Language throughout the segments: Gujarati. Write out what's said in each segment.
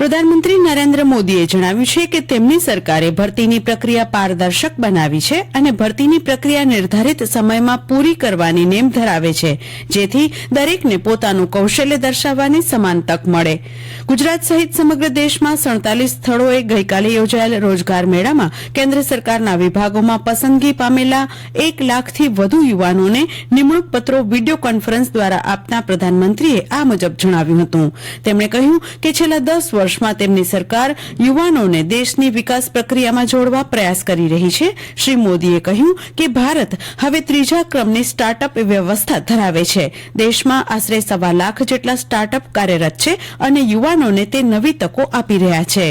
પ્રધાનમંત્રી નરેન્દ્ર મોદીએ જણાવ્યું છે કે તેમની સરકારે ભરતીની પ્રક્રિયા પારદર્શક બનાવી છે અને ભરતીની પ્રક્રિયા નિર્ધારિત સમયમાં પૂરી કરવાની નેમ ધરાવે છે, જેથી દરેકને પોતાનું કૌશલ્ય દર્શાવવાની સમાન તક મળે. ગુજરાત સહિત સમગ્ર દેશમાં સડતાલીસ સ્થળોએ ગઈકાલે યોજાયેલ રોજગાર મેળામાં કેન્દ્ર સરકારના વિભાગોમાં પસંદગી પામેલા એક લાખથી વધુ યુવાનોને નિમણૂક પત્રો વીડિયો કોન્ફરન્સ દ્વારા આપતા પ્રધાનમંત્રીએ આ મુજબ જણાવ્યું હતું. તેમણે કહ્યું કે છેલ્લા દસ વર્ષમાં તેમની સરકાર યુવાનોને દેશની વિકાસ પ્રક્રિયામાં જોડવા પ્રયાસ કરી રહી છે. શ્રી મોદીએ કહ્યું કે ભારત હવે ત્રીજા ક્રમની સ્ટાર્ટઅપ વ્યવસ્થા ધરાવે છે. દેશમાં આશરે સવા લાખ જેટલા સ્ટાર્ટઅપ કાર્યરત છે અને યુવાનોને તે નવી તકો આપી રહ્યા છે.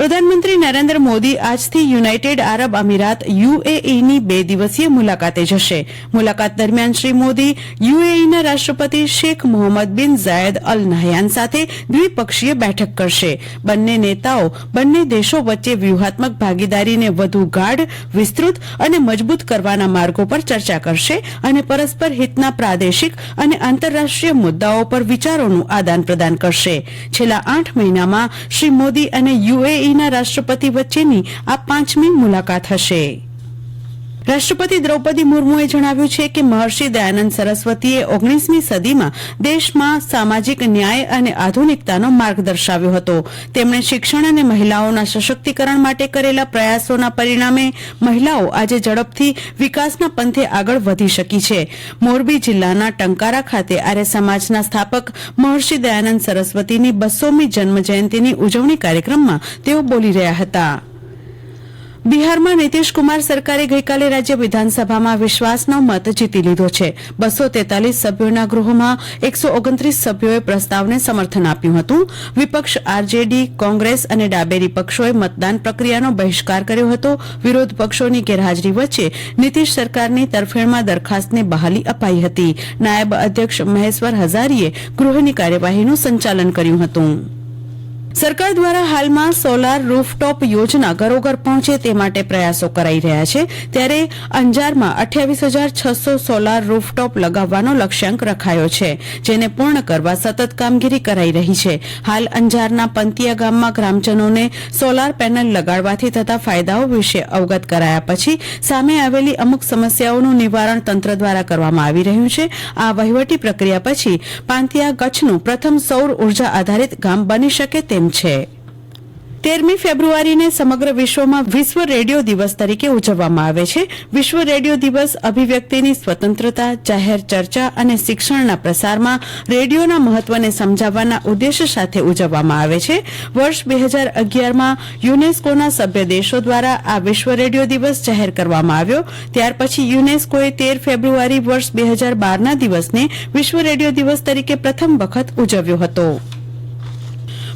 પ્રધાનમંત્રી નરેન્દ્ર મોદી આજથી યુનાઇટેડ આરબ અમીરાત યુએઈની બે દિવસીય મુલાકાતે જશે. મુલાકાત દરમિયાન શ્રી મોદી યુએઈના રાષ્ટ્રપતિ શેખ મોહમ્મદ બિન ઝાયદ અલ નહયાન સાથે દ્વિપક્ષીય બેઠક કરશે. બંને નેતાઓ બંને દેશો વચ્ચે વ્યૂહાત્મક ભાગીદારીને વધુ ગાઢ, વિસ્તૃત અને મજબૂત કરવાના માર્ગો પર ચર્ચા કરશે અને પરસ્પર હિતના પ્રાદેશિક અને આંતરરાષ્ટ્રીય મુદ્દાઓ પર વિચારોનું આદાન પ્રદાન કરશે. છેલ્લા આઠ મહિનામાં શ્રી મોદી અને યુએઈના રાષ્ટ્રપતિ વચ્ચેની આ પાંચમી મુલાકાત હશે. રાષ્ટ્રપતિ દ્રૌપદી મુર્મુએ જણાવ્યું છે કે મહર્ષિ દયાનંદ સરસ્વતીએ ઓગણીસમી સદીમાં દેશમાં સામાજિક ન્યાય અને આધુનિકતાનો માર્ગ દર્શાવ્યો હતો. તેમણે શિક્ષણ અને મહિલાઓના સશક્તિકરણ માટે કરેલા પ્રયાસોના પરિણામે મહિલાઓ આજે ઝડપથી વિકાસના પંથે આગળ વધી શકી છે. મોરબી જિલ્લાના ટંકારા ખાતે આર્ય સમાજના સ્થાપક મહર્ષિ દયાનંદ સરસ્વતીની બસોમી જન્મજયંતિની ઉજવણી કાર્યક્રમમાં તેઓ બોલી રહ્યા હતા. બિહારમાં નીતિશકુમાર સરકારે ગઈકાલે રાજ્ય વિધાનસભામાં વિશ્વાસનો મત જીતી લીધો છે. બસો તેતાલીસ સભ્યોના ગૃહમાં એકસો ઓગણત્રીસ સભ્યોએ પ્રસ્તાવને સમર્થન આપ્યું હતું. વિપક્ષ આરજેડી, કોંગ્રેસ અને ડાબેરી પક્ષોએ મતદાન પ્રક્રિયાનો બહિષ્કાર કર્યો હતો. વિરોધ પક્ષોની ગેરહાજરી વચ્ચે નીતિશ સરકારની તરફેણમાં દરખાસ્તને બહાલી અપાઈ હતી. નાયબ અધ્યક્ષ મહેશ્વર હઝારીએ ગૃહની કાર્યવાહીનું સંચાલન કર્યું હતું. સરકાર દ્વારા હાલમાં સોલાર રૂફટોપ યોજના ઘરોઘર પહોંચે તે માટે પ્રયાસો કરાઈ રહ્યા છે. ત્યારે અંજારમાં અઠ્યાવીસ હજાર છસો સોલાર રૂફટોપ લગાવવાનો લક્ષ્યાંક રખાયો છે, જેને પૂર્ણ કરવા સતત કામગીરી કરાઈ રહી છે. હાલ અંજારના પંતિયા ગામમાં ગ્રામજનોને સોલાર પેનલ લગાડવાથી થતા ફાયદાઓ વિશે અવગત કરાયા પછી સામે આવેલી અમુક સમસ્યાઓનું નિવારણ તંત્ર દ્વારા કરવામાં આવી રહ્યું છે. આ વહીવટી પ્રક્રિયા પછી પાંતિયા કચ્છનું પ્રથમ સૌર ઊર્જા આધારિત ગામ બની શકે તેમ છે. તેરમી ફેબ્રુઆરીને સમગ્ર વિશ્વમાં વિશ્વ રેડિયો દિવસ તરીકે ઉજવવામાં આવે છે. વિશ્વ રેડિયો દિવસ અભિવ્યક્તિની સ્વતંત્રતા, જાહેર ચર્ચા અને શિક્ષણના પ્રસારમાં રેડિયોના મહત્વને સમજાવવાના ઉદ્દેશ સાથે ઉજવવામાં આવે છે. વર્ષ બે હજાર અગિયારમાં યુનેસ્કોના સભ્ય દેશો દ્વારા આ વિશ્વ રેડિયો દિવસ જાહેર કરવામાં આવ્યો. ત્યાર પછી યુનેસ્કોએ તેર ફેબ્રુઆરી વર્ષ બે હજાર બારના દિવસને વિશ્વ રેડિયો દિવસ તરીકે પ્રથમ વખત ઉજવ્યો હતો.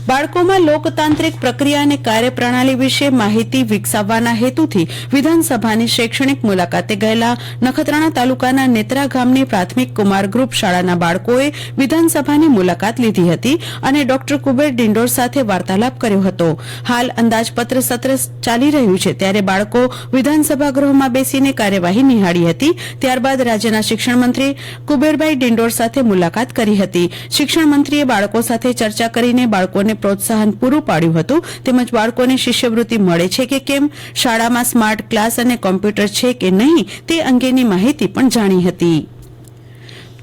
બાળકોમાં લોકતાંત્રિક પ્રક્રિયા અને કાર્યપ્રણાલી વિશે માહિતી વિકસાવવાના હેતુથી વિધાનસભાની શૈક્ષણિક મુલાકાતે ગયેલા નખત્રાણા તાલુકાના નેત્રા ગામની પ્રાથમિક કુમાર ગ્રુપ શાળાના બાળકોએ વિધાનસભાની મુલાકાત લીધી હતી અને ડોક્ટર કુબેર ડિંડોર સાથે વાર્તાલાપ કર્યો હતો. હાલ અંદાજપત્ર સત્ર ચાલી રહ્યું છે. ત્યારે બાળકો વિધાનસભા ગૃહમાં બેસીને કાર્યવાહી નિહાળી હતી. ત્યારબાદ રાજ્યના શિક્ષણ મંત્રી કુબેરભાઈ ડિંડોર સાથે મુલાકાત કરી હતી. શિક્ષણ મંત્રીએ બાળકો સાથે ચર્ચા કરીને બાળકોને પ્રોત્સાહન પૂરું પાડ્યું હતું. તેમજ બાળકોને શિષ્યવૃત્તિ મળે છે કે કેમ? શાળામાં સ્માર્ટ ક્લાસ અને કોમ્પ્યુટર છે કે નહીં? તે અંગેની માહિતી પણ જાણી હતી.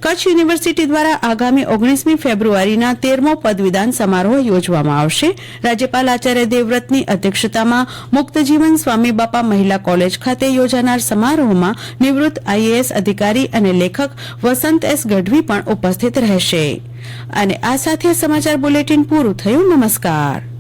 કચ્છ યુનિવર્સિટી દ્વારા આગામી ઓગણીસમી ફેબ્રુઆરીના તેરમો પદવીદાન સમારોહ યોજવામાં આવશે. રાજ્યપાલ આચાર્ય દેવવ્રતની અધ્યક્ષતામાં મુક્તજીવન સ્વામી બાપા મહિલા કોલેજ ખાતે યોજાનાર સમારોહમાં નિવૃત્ત આઈએએસ અધિકારી અને લેખક વસંત એસ ગઢવી પણ ઉપસ્થિત રહેશે. અને આ સાથે સમાચાર બુલેટિન પૂરું થયું. નમસ્કાર.